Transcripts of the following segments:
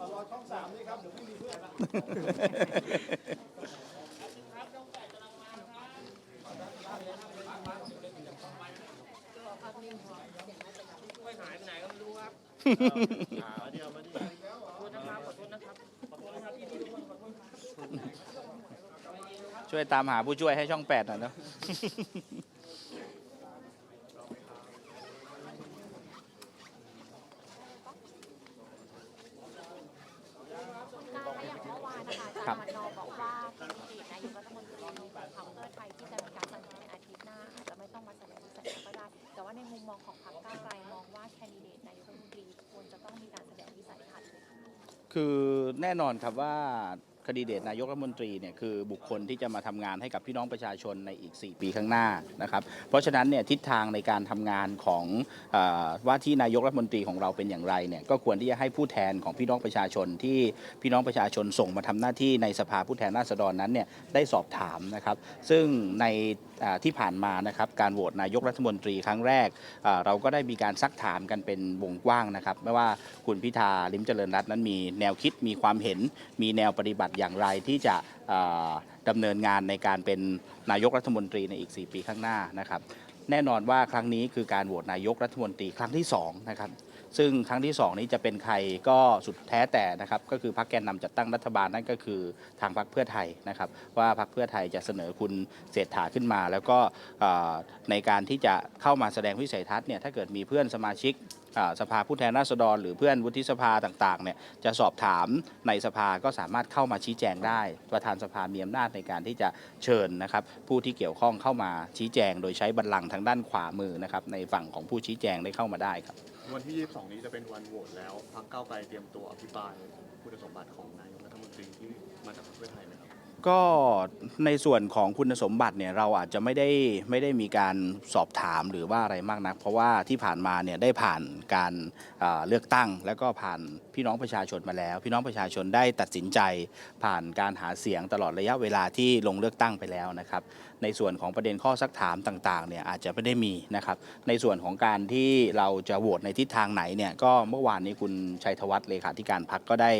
รอช่องสามนี่ครับเดี๋ยวไม่มีเพื่อนไม่หายไปไหนก็ไม่รู้ครับขอโทษนะครับขอโทษนะครับขอโทษนะครับพี่ทุกคนขอโทษครับ ช่วยตามหาผู้ช่วยให้ช่องแปดหน่อยเนาะ คือแน่นอนครับว่าคดีเดตนายกรัฐมนตรีเนี่ยคือบุคคลที่จะมาทำงานให้กับพี่น้องประชาชนในอีก 4 ปีข้างหน้านะครับเพราะฉะนั้นเนี่ยทิศทางในการทำงานของอว่าที่นายกรัฐมนตรีของเราเป็นอย่างไรเนี่ยก็ควรที่จะให้ผู้แทนของพี่น้องประชาชนที่พี่น้องประชาชนส่งมาทำหน้าที่ในสภาผู้แทนราษฎรนั้นเนี่ยได้สอบถามนะครับซึ่งใน ที่ผ่านมานะครับการโหวตนายกรัฐมนตรีครั้งแรก เราก็ได้มีการซักถามกันเป็นวงกว้างนะครับ ไม่ว่าคุณพิธาลิมเจริญรัตน์นั้นมีแนวคิดมีความเห็น มีแนวปฏิบัติอย่างไรที่จะอ่าดำเนินงานในการเป็นนายกรัฐมนตรีในอีก 4 ปีข้างหน้านะครับ แน่นอนว่าครั้งนี้คือการโหวตนายกรัฐมนตรีครั้งที่2นะครับ ซึ่งครั้งที่ 2 นี้จะเป็นใครก็สุดแท้แต่นะครับ ก็คือพรรคแกนนำจัดตั้งรัฐบาลนั่นก็คือทางพรรคเพื่อไทยนะครับ ว่าพรรคเพื่อไทยจะเสนอคุณเศรษฐาขึ้นมา แล้วก็ในการที่จะเข้ามาแสดงวิสัยทัศน์เนี่ยถ้าเกิดมีเพื่อนสมาชิก สภาผู้แทนราษฎร หรือเพื่อนวุฒิสภาต่างๆเนี่ยจะสอบถามในสภาก็สามารถเข้ามาชี้แจงได้ ประธานสภามีอำนาจในการที่จะเชิญนะครับผู้ที่เกี่ยวข้องเข้ามาชี้แจง โดยใช้บัลลังก์ทางด้านขวามือนะครับในฝั่งของผู้ชี้แจงได้เข้ามาได้ครับวันที่ 22 นี้จะเป็นวันโหวตแล้วพรรคก้าวไกลเตรียมตัวอภิปรายคุณสมบัติของนายกรัฐมนตรีที่มาจากพรรคเพื่อไทยไหมครับ ก็ในส่วนของคุณสมบัติเนี่ยเราอาจจะไม่ได้ไม่ได้มีการสอบถามหรือว่าอะไรมากนัก เพราะว่าที่ผ่านมาเนี่ยได้ผ่านการเลือกตั้งแล้วก็ผ่านพี่น้องประชาชนมาแล้ว พี่น้องประชาชนได้ตัดสินใจผ่านการหาเสียงตลอดระยะเวลาที่ลงเลือกตั้งไปแล้วนะครับในส่วนของประเด็นข้อซักถามต่างๆเนี่ยอาจจะไม่ได้มีนะครับในส่วนของการที่เราจะโหวตในทิศทางไหนเนี่ยก็เมื่อวานนี้คุณชัยธวัฒน์เลขาธิการพักก็ได้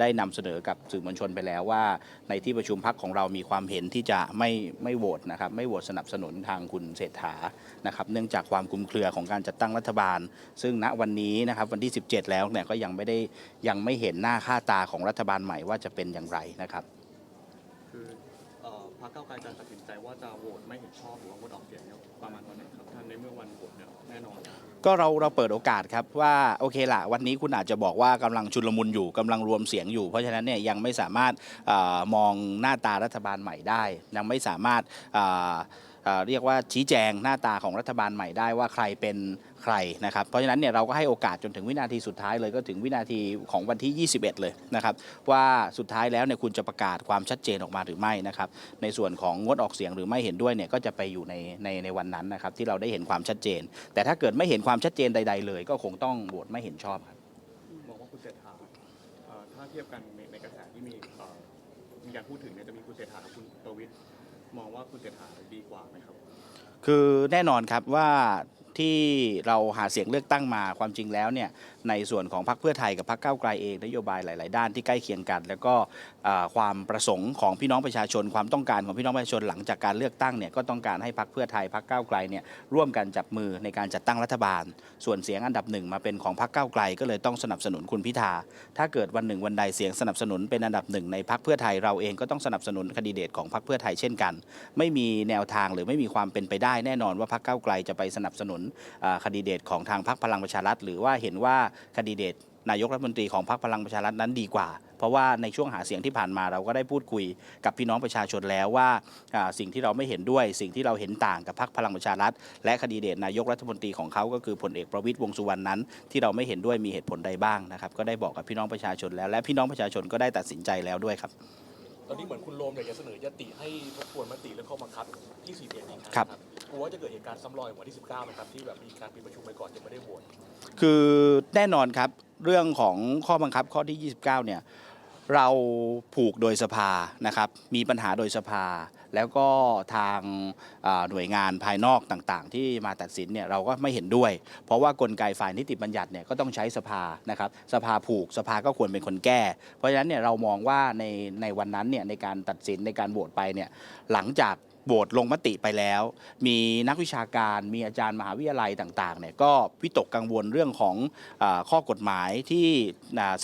ได้นำเสนอกับสื่อมวลชนไปแล้วว่า ในที่ประชุมพักของเรามีความเห็นที่จะไม่ไม่โหวตนะครับไม่โหวตสนับสนุนทางคุณเศรษฐานะครับเนื่องจากความคุมเครือของการจัดตั้งรัฐบาล ซึ่งณวันนี้นะครับวันที่ 17 แล้วเนี่ยก็ยังไม่ได้ยังไม่เห็นหน้าค่าตาของรัฐบาลใหม่ว่าจะเป็นอย่างไรนะครับคือเอ่อพรรคก้าวไกลจะตัดสินใจว่าจะโหวตไม่เห็นชอบหรือว่างดออกเสียงเนี่ยประมาณวันไหนครับท่านในเมื่อวันโหวตเนี่ย แน่นอน ก็เราเราเปิดโอกาสครับว่าโอเคละวันนี้คุณอาจจะบอกว่ากำลังชุลมุนอยู่กำลังรวมเสียงอยู่ เพราะฉะนั้นเนี่ยยังไม่สามารถอมองหน้าตารัฐบาลใหม่ได้ ยังไม่สามารถเรียกว่าชี้แจงหน้าตาของรัฐบาลใหม่ได้ว่าใครเป็นใครนะครับเพราะฉะนั้นเนี่ยเราก็ให้โอกาสจนถึงวินาทีสุดท้ายเลยก็ถึงวินาทีของวันที่ 21 เลยนะครับว่าสุดท้ายแล้วเนี่ยคุณจะประกาศความชัดเจนออกมาหรือไม่นะครับในส่วนของงดออกเสียงหรือไม่เห็นด้วยเนี่ยก็จะไปอยู่ในในในวันนั้นนะครับที่เราได้เห็นความชัดเจน แต่ถ้าเกิดไม่เห็นความชัดเจนใด ๆ เลย ก็คงต้องโหวตไม่เห็นชอบครับบอกว่าคุณเศรษฐาเอ่อถ้าเทียบกันในในกระแสที่มีเอ่อมีการพูดถึงเนี่ยจะมีคุณเศรษฐากับคุณประวิตรมองว่าคุณเศรษฐาดีกว่าไหมครับ คือแน่นอนครับว่า ที่เราหาเสียงเลือกตั้งมาความจริงแล้วเนี่ยในส่วนของพรรคเพื่อไทยกับพรรคก้าวไกลเองนโยบายหลาย ๆ ด้านที่ใกล้เคียงกัน แล้วก็ความประสงค์ของพี่น้องประชาชน ความต้องการของพี่น้องประชาชนหลังจากการเลือกตั้งเนี่ยก็ต้องการให้พรรคเพื่อไทยพรรคก้าวไกลเนี่ยร่วมกันจับมือในการจัดตั้งรัฐบาล ส่วนเสียงอันดับหนึ่งมาเป็นของพรรคก้าวไกล ก็เลยต้องสนับสนุนคุณพิธาถ้าเกิดวันหนึ่งวันใดเสียงสนับสนุนเป็นอันดับหนึ่งในพรรคเพื่อไทยเราเองก็ต้องสนับสนุนคดีเดตของพรรคเพื่อไทยเช่นกัน ไม่มีแนวทางหรือไม่มีความเป็นไปได้แน่นอนว่าพรรคก้าวไกลจะไปสนับสนุนคดีเดตของทางพรรคพลังประชารัฐ หรือว่าเห็นว่าคดีเดตนายกรัฐมนตรีของพรรคพลังประชารัฐนั้นดีกว่า เพราะว่าในช่วงหาเสียงที่ผ่านมาเราก็ได้พูดคุยกับพี่น้องประชาชนแล้วว่าสิ่งที่เราไม่เห็นด้วย สิ่งที่เราเห็นต่างกับพรรคพลังประชารัฐ และคดีเดตนายกรัฐมนตรีของเขาก็คือพลเอกประวิตยวงสุวรรณนั้น ที่เราไม่เห็นด้วยมีเหตุผลใดบ้างนะครับก็ได้บอกกับพี่น้องประชาชนแล้ว และพี่น้องประชาชนก็ได้ตัดสินใจแล้วด้วยครับ ตอนนี้เหมือนคุณโรมเนี่ยจะเสนอยติให้ทบทวนมติเรื่องข้อบังคับ24เดือนนี้ครับ ลัวว่าจะเกิดเหตุการณ์ซ้ำรอยเหมือนวันที่ 19นะครับที่แบบมีการปิดประชุมไปก่อนยังไม่ได้โหวต คือแน่นอนครับเรื่องของข้อบังคับข้อที่ 29 เนี่ยเราผูกโดยสภานะครับ มีปัญหาโดยสภา แล้วก็ทางอ่าหน่วยงานภายนอกต่างๆ ที่มาตัดสินเนี่ยเราก็ไม่เห็นด้วย เพราะว่ากลไกฝ่ายนิติบัญญัติเนี่ยก็ต้องใช้สภานะครับ สภาผูกสภาก็ควรเป็นคนแก้ เพราะฉะนั้นเนี่ยเรามองว่าในในวันนั้นเนี่ยในการตัดสินในการโหวตไปเนี่ยหลังจาก โหวตลงมติไปแล้ว มีนักวิชาการมีอาจารย์มหาวิทยาลัยต่างๆเนี่ยก็วิตกกังวลเรื่องของอข้อกฎหมายที่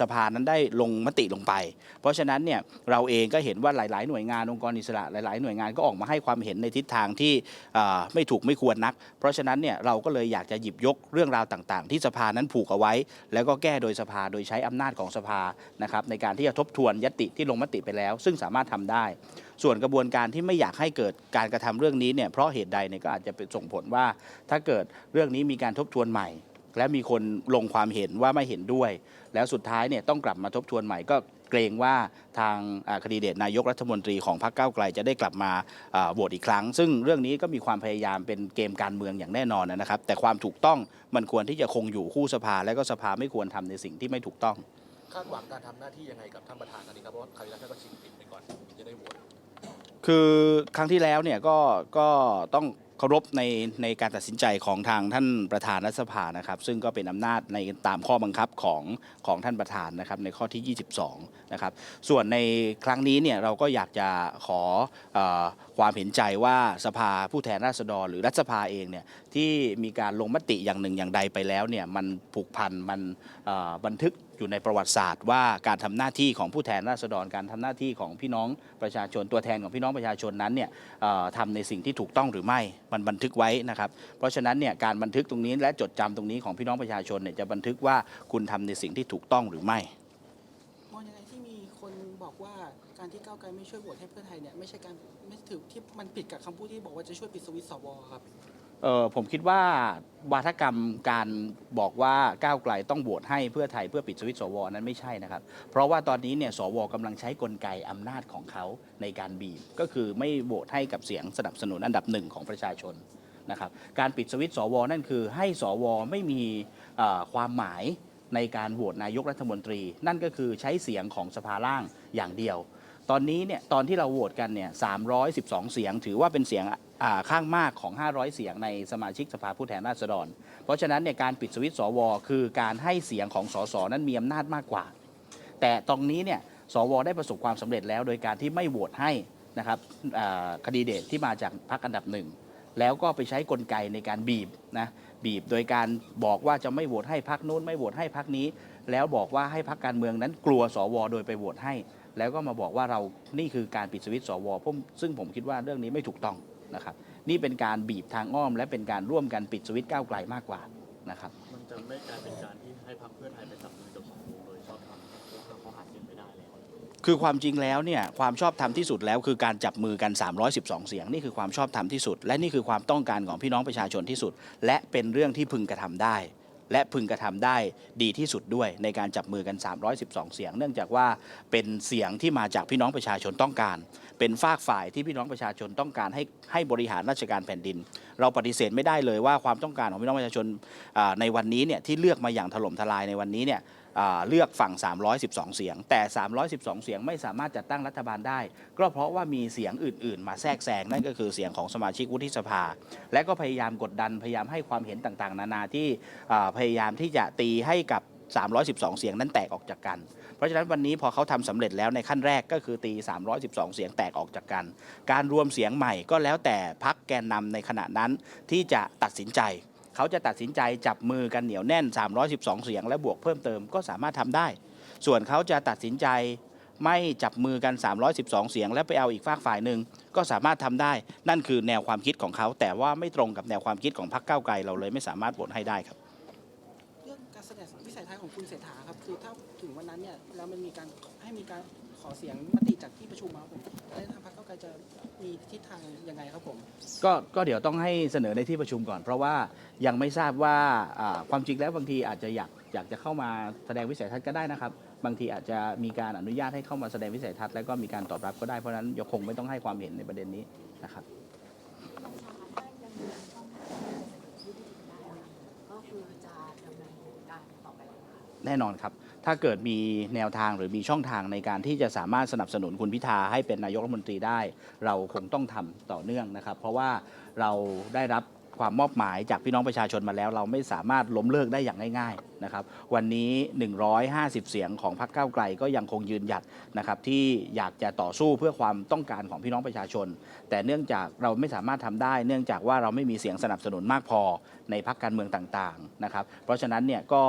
สภานั้นได้ลงมติลงไป เพราะฉะนั้นเนี่ยเราเองก็เห็นว่าหลาย ๆ หน่วยงานองค์กรอิสระหลาย ๆ หน่วยงานก็ออกมาให้ความเห็นในทิศทางที่ไม่ถูกไม่ควรนัก เพราะฉะนั้นเนี่ยเราก็เลยอยากจะหยิบยกเรื่องราวต่าง ๆ ที่สภานั้นผูกเอาไว้ แล้วก็แก้โดยสภาโดยใช้อำนาจของสภานะครับในการที่จะทบทวนยติที่ลงมติไปแล้ว ซึ่งสามารถทำได้ ส่วนกระบวนการที่ไม่อยากให้เกิดการกระทำเรื่องนี้เนี่ยเพราะเหตุใดเนี่ยก็อาจจะเป็นส่งผลว่า ถ้าเกิดเรื่องนี้มีการทบทวนใหม่ และมีคนลงความเห็นว่าไม่เห็นด้วย แล้วสุดท้ายเนี่ยต้องกลับมาทบทวนใหม่ก็เกรงว่าทางคดีเดตนายกรัฐมนตรีของพรรคก้าวไกลจะได้กลับมาโหวตอีกครั้ง ซึ่งเรื่องนี้ก็มีความพยายามเป็นเกมการเมืองอย่างแน่นอนนะครับ แต่ความถูกต้องมันควรที่จะคงอยู่คู่สภา และก็สภาไม่ควรทำในสิ่งที่ไม่ถูกต้อง คาดหวังการทำหน้าที่ยังไงกับท่านประธานนี้ครับเพราะครแล้วก็ชิงติดไปก่อนจะได้โหวต คือครั้งที่แล้วเนี่ยก็ก็ต้องเคารพในในการตัดสินใจของทางท่านประธานรัฐสภานะครับ ซึ่งก็เป็นอำนาจในตามข้อบังคับของของท่านประธานนะครับในข้อที่ 22 นะครับ ส่วนในครั้งนี้เนี่ยเราก็อยากจะขอเออความเห็นใจว่าสภาผู้แทนราษฎร หรือรัฐสภาเองเนี่ยที่มีการลงมติอย่างหนึ่งอย่างใดไปแล้วเนี่ยมันผูกพันมันเอ่อบันทึก อยู่ในประวัติศาสตร์ ว่าการทำหน้าที่ของผู้แทนราษฎรการทำหน้าที่ของพี่น้องประชาชนตัวแทนของพี่น้องประชาชนนั้นเนี่ยทำในสิ่งที่ถูกต้องหรือไม่มันบันทึกไว้นะครับเพราะฉะนั้นเนี่ยการบันทึกตรงนี้และจดจำตรงนี้ของพี่น้องประชาชนเนี่ยจะบันทึกว่าคุณทำในสิ่งที่ถูกต้องหรือไม่มองยังไงที่มีคนบอกว่าการที่ก้าวไกลไม่ช่วยโหวตให้เพื่อไทยเนี่ยไม่ใช่การไม่ถือที่มันผิดกับคำพูดที่บอกว่าจะช่วยปิดสวิตช์สวครับ เออผมคิดว่าวาทกรรมการบอกว่าก้าวไกลต้องโหวตให้เพื่อไทยเพื่อปิดสวิตช์สวนั้นไม่ใช่นะครับ เพราะว่าตอนนี้เนี่ยสวกำลังใช้กลไกอำนาจของเขาในการบีบ ก็คือไม่โหวตให้กับเสียงสนับสนุนอันดับหนึ่งของประชาชนนะครับการปิดสวิตช์สวนั่นคือให้สวไม่มีความหมายในการโหวตนายกรัฐมนตรี นั่นก็คือใช้เสียงของสภาล่างอย่างเดียว ตอนนี้เนี่ยตอนที่เราโหวตกันเนี่ย312 เสียงถือว่าเป็นเสียงอ่า ข้างมากของ 500 เสียงในสมาชิกสภาผู้แทนราษฎร เพราะฉะนั้นเนี่ยการปิดสวิตช์สว คือการให้เสียงของสสนั้นมีอำนาจมากกว่า แต่ตรงนี้เนี่ยสว ได้ประสบความสำเร็จแล้วโดยการที่ไม่โหวตให้นะครับคดีเดตที่มาจากพรรคอันดับหนึ่งแล้วก็ไปใช้กลไกในการบีบนะบีบโดยการบอกว่าจะไม่โหวตให้พรรคนู้นไม่โหวตให้พรรคนี้ แล้วบอกว่าให้พรรคการเมืองนั้นกลัวสว โดยไปโหวตให้ แล้วก็มาบอกว่าเรานี่คือการปิดสวิตช์สวผมซึ่งผมคิดว่าเรื่องนี้ไม่ถูกต้อง นะครับนี่เป็นการบีบทางอ้อม และเป็นการร่วมกันปิดสวิตช์ก้าวไกลมากกว่านะครับมันจะไม่กลายเป็นการที่ให้พรรคเพื่อไทยไปจับมือกับสวโดยชอบธรรมเพราะว่าเขาหาเสียงไม่ได้แล้วคือความจริงแล้วเนี่ยความชอบธรรมที่สุดแล้วคือการจับมือกัน 312 เสียง นี่คือความชอบธรรมที่สุด และนี่คือความต้องการของพี่น้องประชาชนที่สุด และเป็นเรื่องที่พึงกระทำได้ และพึงกระทำได้ดีที่สุดด้วยในการจับมือกัน 312 เสียง เนื่องจากว่าเป็นเสียงที่มาจากพี่น้องประชาชนต้องการ เป็นฝากฝ่ายที่พี่น้องประชาชนต้องการให้ให้บริหารราชการแผ่นดิน เราปฏิเสธไม่ได้เลยว่าความต้องการของพี่น้องประชาชนในวันนี้เนี่ยที่เลือกมาอย่างถล่มทลายในวันนี้เนี่ย เลือกฝั่ง 312 เสียง แต่ 312 เสียงไม่สามารถจัดตั้งรัฐบาลได้ ก็เพราะว่ามีเสียงอื่น ๆ มาแทรกแซงนั่นก็คือเสียงของสมาชิกวุฒิสภา และก็พยายามกดดันพยายามให้ความเห็นต่างๆ นานาที่พยายามที่จะตีให้กับ 312 เสียงนั้นแตกออกจากกัน เพราะฉะนั้นวันนี้พอเขาทำสำเร็จแล้วในขั้นแรกก็คือตี 312 เสียงแตกออกจากกัน การรวมเสียงใหม่ก็แล้วแต่พักแกนนำในขณะนั้นที่จะตัดสินใจ เขาจะตัดสินใจจับมือกันเหนียวแน่น 312 เสียง และบวกเพิ่มเติมก็สามารถทำได้ ส่วนเขาจะตัดสินใจไม่จับมือกัน 312 เสียง และไปเอาอีกฝากฝ่ายหนึ่งก็สามารถทำได้ นั่นคือแนวความคิดของเขา แต่ว่าไม่ตรงกับแนวความคิดของพรรคก้าวไกลเราเลยไม่สามารถโหวตให้ได้ครับเรื่องการแสดงวิสัยทัศน์ของคุณเศรษฐาครับคือถ้าถึงวันนั้นเนี่ยแล้วมันมีการให้มีการ ขอเสียงมติจากที่ประชุมมาครับผมแล้วทางพรรคก้าวไกลจะมีทิศทางยังไงครับผม ก็ก็เดี๋ยวต้องให้เสนอในที่ประชุมก่อน เพราะว่ายังไม่ทราบว่าอ่าความจริงแล้วบางทีอาจจะอยากอยากจะเข้ามาแสดงวิสัยทัศน์ก็ได้นะครับ บางทีอาจจะมีการอนุญาตให้เข้ามาแสดงวิสัยทัศน์แล้วก็มีการตอบรับก็ได้เพราะฉะนั้นยังคงไม่ต้องให้ความเห็นในประเด็นนี้นะครับบัญชาถ้ายังมีช่องทางที่จะเสนอชื่อที่ดีได้ค่ะก็คือจะดำเนินการต่อไปค่ะแน่นอนครับ ถ้าเกิดมีแนวทางหรือมีช่องทางในการที่จะสามารถสนับสนุนคุณพิธาให้เป็นนายกรัฐมนตรีได้ เราคงต้องทำต่อเนื่องนะครับ เพราะว่าเราได้รับความมอบหมายจากพี่น้องประชาชนมาแล้ว เราไม่สามารถล้มเลิกได้อย่างง่าย ๆ นะครับวันนี้ 150 เสียงของพรรคก้าวไกลก็ยังคงยืนหยัดนะครับที่อยากจะต่อสู้เพื่อความต้องการของพี่น้องประชาชน แต่เนื่องจากเราไม่สามารถทำได้ เนื่องจากว่าเราไม่มีเสียงสนับสนุนมากพอในพรรคการเมืองต่างๆนะครับเพราะฉะนั้นเนี่ยก็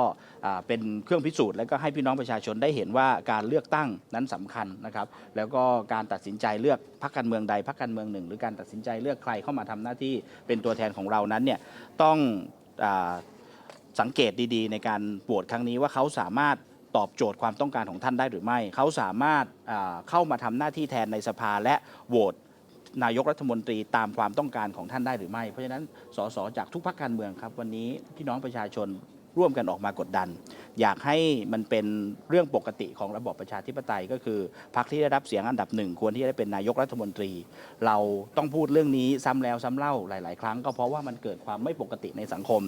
เป็นเครื่องพิสูจน์และก็ให้พี่น้องประชาชนได้เห็นว่าการเลือกตั้งนั้นสำคัญนะครับแล้วก็การตัดสินใจเลือกพรรคการเมืองใดพรรคการเมืองหนึ่ง หรือการตัดสินใจเลือกใครเข้ามาทำหน้าที่เป็นตัวแทนของเรานั้นเนี่ยต้องอ สังเกตดีๆ ในการโหวตครั้งนี้ว่าเขาสามารถตอบโจทย์ความต้องการของท่านได้หรือไม่ เขาสามารถเข้ามาทำหน้าที่แทนในสภาและโหวตนายกรัฐมนตรีตามความต้องการของท่านได้หรือไม่ เพราะฉะนั้นสสจากทุกพรรคการเมืองครับ วันนี้พี่น้องประชาชน ร่วมกันออกมากดดัน อยากให้มันเป็นเรื่องปกติของระบอบประชาธิปไตย ก็คือพรรคที่ได้รับเสียงอันดับหนึ่งควรที่จะได้เป็นนายกรัฐมนตรี เราต้องพูดเรื่องนี้ซ้ำแล้วซ้ำเล่าหลาย ๆ ครั้งก็เพราะว่ามันเกิดความไม่ปกติในสังคม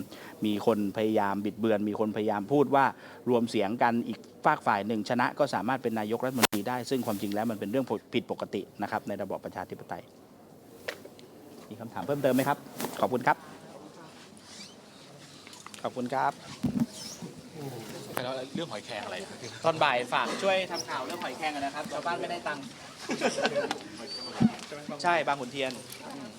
มีคนพยายามบิดเบือน มีคนพยายามพูดว่ารวมเสียงกันอีกฝากฝ่ายหนึ่งชนะก็สามารถเป็นนายกรัฐมนตรีได้ ซึ่งความจริงแล้วมันเป็นเรื่องผิดปกตินะครับในระบอบประชาธิปไตยมีคำถามเพิ่มเติมไหมครับ ขอบคุณครับ ขอบคุณครับแล้วเรื่องหอยแครงอะไรตอนบ่ายฝากช่วยทำข่าวเรื่องหอยแครงกันนะครับชาวบ้านไม่ได้ตังค์ ใช่บางขุนเทียนอ